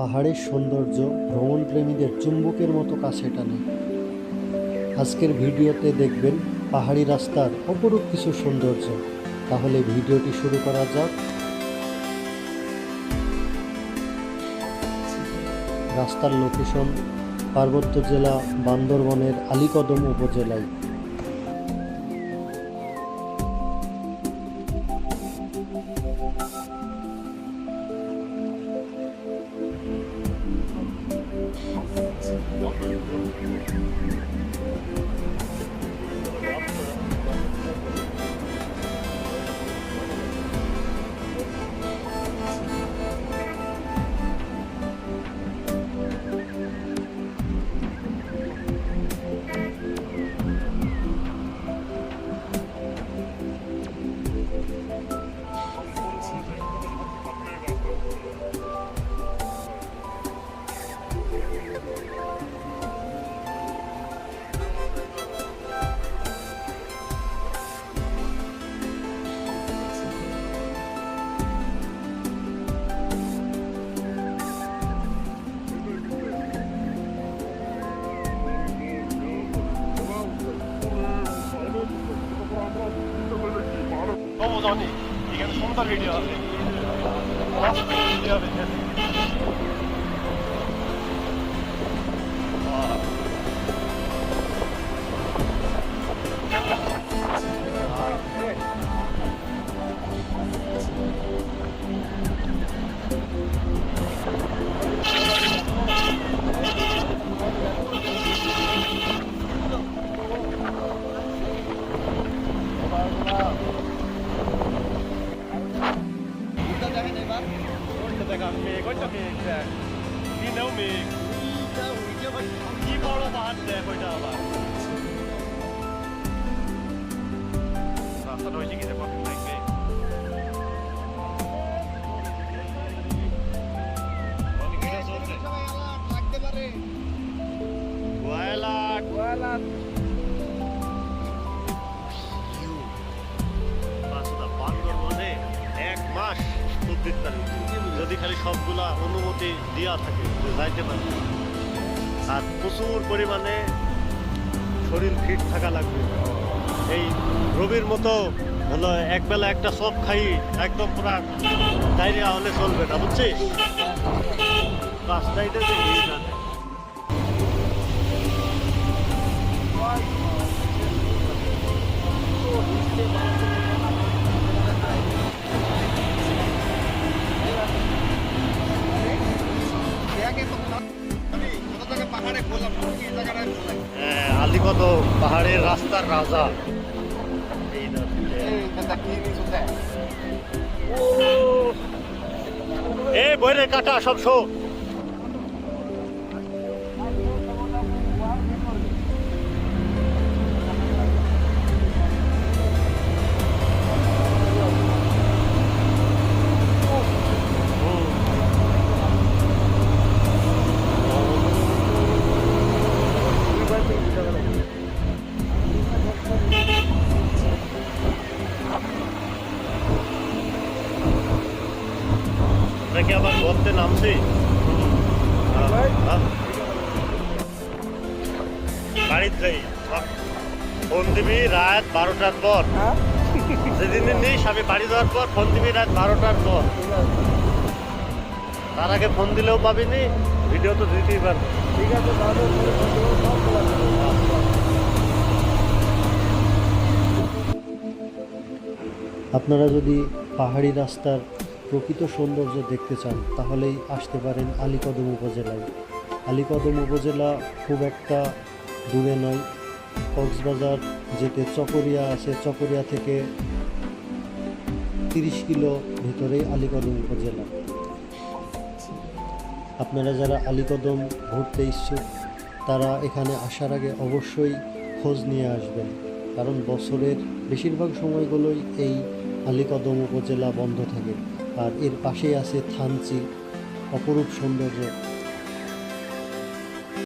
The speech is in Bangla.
পাহাড়ের সৌন্দর্য, ভ্রমণপ্রেমীদের চুম্বকের মতো কাছে টানে। আজকের ভিডিওতে দেখবেন পাহাড়ি রাস্তার অপরূপ কিছু সৌন্দর্য। তাহলে ভিডিওটি শুরু করা যাক। রাস্তার লোকেশন পার্বত্য জেলা বান্দরবনের আলীকদম উপজেলায়। 너무 전이 이게 내가 মেঘ ওইটা মেঘ দেখ দিনেও মেঘ কি বড় পাহাড় দেখ ওইটা আবার রাস্তাটা চব্বিশ তারিখ যদি খালি সবগুলা অনুমতি দেওয়া থাকে যাইতে পারবে। আর প্রচুর পরিমাণে শরীর ফিট থাকা লাগবে। এই রবির মতো হলো একবেলা একটা সব খাই, একদম পুরা ডায়রিয়া হলে চলবে না, বুঝছিস? রাস্তাইতে যে হ্যাঁ, আলিকত পাহাড়ের রাস্তার রাজা। এ বইরে কাটা সব শো নামছি। হ্যাঁ, হ্যাঁ। বাড়িতে যাই ফোন দিবি রাত বারোটার পর। যেদিন নিস আমি বাড়ি যাওয়ার পর ফোন দিবি রাত বারোটার পর। তার আগে ফোন দিলেও পাবিনি ভিডিও তো দিতেই পারবি। ঠিক আছে আপনারা যদি পাহাড়ি রাস্তার প্রকৃত সৌন্দর্য দেখতে চান, তাহলেই আসতে পারেন আলীকদম উপজেলায়। আলীকদম উপজেলা খুব একটা দূরে নয়। কক্সবাজার যেতে চকরিয়া আছে, চকরিয়া থেকে তিরিশ কিলো ভিতরেই আলীকদম উপজেলা। আপনারা যারা আলীকদম ঘুরতে ইচ্ছুক, তারা এখানে আসার আগে অবশ্যই খোঁজ নিয়ে আসবেন। কারণ বছরের বেশিরভাগ সময়গুলোই এই আলীকদম উপজেলা বন্ধ থাকে। আর এর পাশেই আছে থানচি অপরূপ সৌন্দর্য।